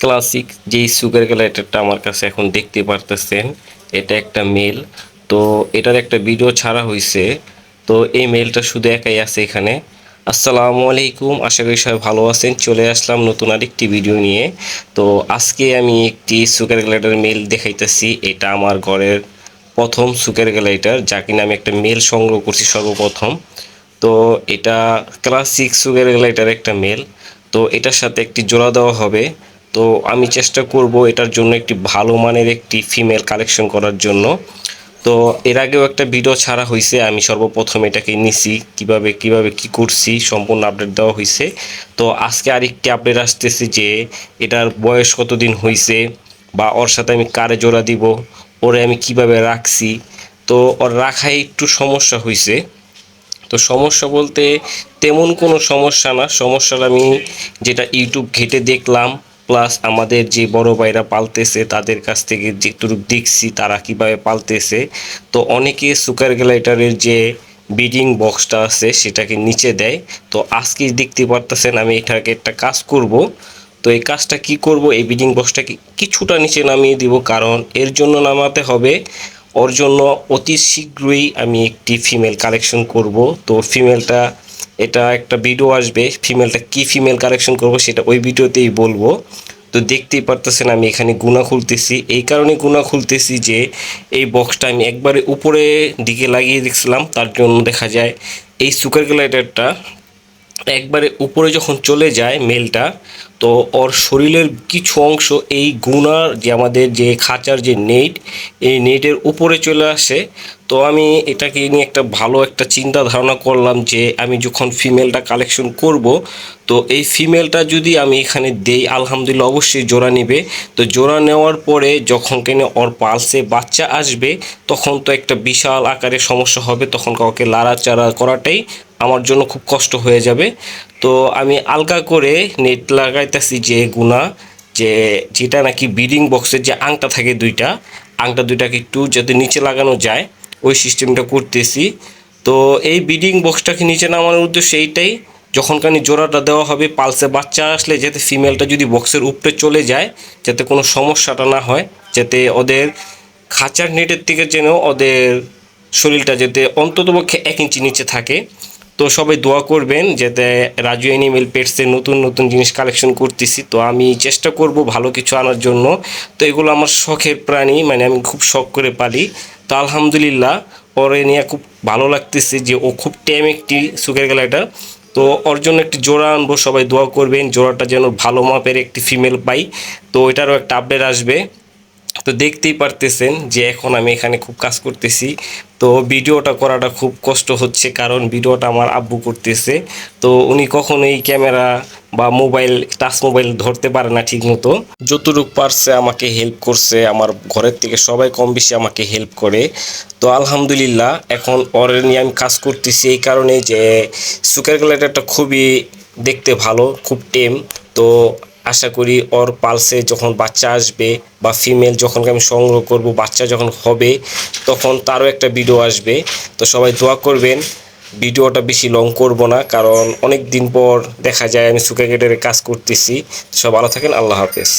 Classic যেই sugar গ্লাইডারটা আমার কাছে এখন দেখতে পারতেছেন, এটা একটা মেল তো এটার একটা ভিডিও ছাড়া হয়েছে তো এই মেলটা শুধু একাই আছে এখানে। আসসালামু আলাইকুম, আশা করি সবাই ভালো আছেন। চলে আসলাম নতুন আরেকটি ভিডিও নিয়ে। তো আজকে আমি একটি সুগার গ্লাইডার মেল দেখাইতেছি। এটা আমার ঘরের প্রথম সুগার গ্লাইডার যা কিনা আমি একটা মেল সংগ্রহ করছি সর্বপ্রথম। তো এটা ক্লাসিক সুগার গ্লাইডার একটা মেল তো এটার সাথে একটি জোড়া দেওয়া হবে। তো আমি চেষ্টা করব এটার জন্য একটি ভালো মানের একটি ফিমেল কালেকশন করার জন্য। তো এর আগেও একটা ভিডিও ছাড়া হয়েছে আমি সর্বপ্রথম এটাকে নিছি, কীভাবে কীভাবে কি করছি, সম্পূর্ণ আপডেট দেওয়া হয়েছে তো আজকে আরেকটি আপডেট আসতেছে যে, এটার বয়স কতদিন হয়েছে বা ওর সাথে আমি কারে জোড়া দিব, ওরে আমি কীভাবে রাখছি। তো ওর রাখায় একটু সমস্যা হয়েছে তো সমস্যা বলতে তেমন কোনো সমস্যা না সমস্যাটা আমি যেটা ইউটিউব ঘেটে দেখলাম প্লাস আমাদের যে বড় ভাইরা পালতেছে, তাদের কাছ থেকে যেটুকু দেখছি তারা কীভাবে পালতেছে। তো অনেকে সুকার গ্লাইটারের যে বিডিং বক্সটা আছে, সেটাকে নিচে দেয়। তো আজকে দেখতে পারতেছেন আমি এটাকে একটা কাজ করব। তো এই কাজটা কি করব? এই বিডিং বক্সটাকে কিছুটা নিচে নামিয়ে দিব, কারণ এর জন্য নামাতে হবে। ওর জন্য অতি শীঘ্রই আমি একটি ফিমেল কালেকশন করব। তো ফিমেলটা এটা একটা ভিডিও আসবে ফিমেলটা কি ফিমেল কারেকশন করব সেটা ওই ভিডিওতেই বলব। তো দেখতেই পারতেছেন আমি এখানে গুণা খুলতেছি। এই কারণে গুণা খুলতেছি যে এই বক্সটা আমি একবারে উপরে দিকে লাগিয়ে দেখছিলাম তার জন্য দেখা যায় এই সুকার গ্লাইডারটা একবারে উপরে যখন চলে যায় মেলটা তো ওর শরীরের কিছু অংশ এই গুনার যে আমাদের যে খাঁচার যে নেট, এই নেটের উপরে চলে আসে। তো আমি এটাকে নিয়ে একটা ভালো একটা চিন্তা ধারণা করলাম যে আমি যখন ফিমেলটা কালেকশন করব, তো এই ফিমেলটা যদি আমি এখানে দেই, আলহামদুলিল্লাহ অবশ্যই জোড়া নেবে। তো জোড়া নেওয়ার পরে যখন কিনা ওর পালসে বাচ্চা আসবে, তখন তো একটা বিশাল আকারের সমস্যা হবে, তখন কাউকে লাড়াচাড়া করাটাই আমার জন্য খুব কষ্ট হয়ে যাবে। তো আমি আলগা করে নেট লাগাইতেছি যে গুণা, যে যেটা নাকি বিডিং বক্সের যে আংটা থাকে দুইটা, আংটা দুইটাকে একটু যাতে নিচে লাগানো যায়, ওই সিস্টেমটা করতেছি। তো এই বিডিং বক্সটাকে নিচে নামানোর উদ্দেশ্য এইটাই, যখন কানি জোড়াটা দেওয়া হবে, পালসে বাচ্চা আসলে যাতে ফিমেলটা যদি বক্সের উপরে চলে যায়, যাতে কোনো সমস্যাটা না হয়, যাতে ওদের খাঁচার নেটের থেকে যেন ওদের শরীরটা যাতে অন্ততপক্ষে এক ইঞ্চি নিচে থাকে। তো সবাই দোয়া করবেন যাতে রাজু অ্যানিমেল পেটসের নতুন নতুন জিনিস কালেকশন করতেছি। তো আমি চেষ্টা করব ভালো কিছু আনার জন্য। তো এগুলো আমার শখের প্রাণী মানে আমি খুব শখ করে পালি। তো আলহামদুলিল্লাহ, ওরে নিয়ে খুব ভালো লাগতেছে যে ও খুব টেম একটি সুগার গ্লাইডার তো ওর জন্য একটি জোড়া আনব, সবাই দোয়া করবেন। জোড়াটা যেন ভালো মাপের একটি ফিমেল পাই। তো এটারও একটা আপডেট আসবে। তো দেখতেই পারতেছেন যে এখন আমি এখানে খুব কাজ করতেছি। তো ভিডিওটা করাটা খুব কষ্ট হচ্ছে কারণ ভিডিওটা আমার আব্বু করতেছে। তো উনি কখনোই ক্যামেরা বা মোবাইল, টাচ মোবাইল ধরতে পারে না ঠিক মতো যতটুকু পারছে আমাকে হেল্প করছে, আমার ঘরের থেকে সবাই কম বেশি আমাকে হেল্প করে। তো আলহামদুলিল্লাহ, এখন ওর নিয়ে আমি কাজ করতেছি এই কারণে যে সুগার গ্লাইডারটা খুবই দেখতে ভালো, খুব টেম। তো আশা করি ওর পালসে যখন বাচ্চা আসবে বা ফিমেল যখন আমি সংগ্রহ করব, বাচ্চা যখন হবে, তখন তারও একটা ভিডিও আসবে। তো সবাই দোয়া করবেন, ভিডিওটা বেশি লং করব না, কারণ অনেক দিন পর দেখা যায় আমি সুকাগেটের কাজ করতেছি। সব ভালো থাকেন, আল্লাহ হাফেজ।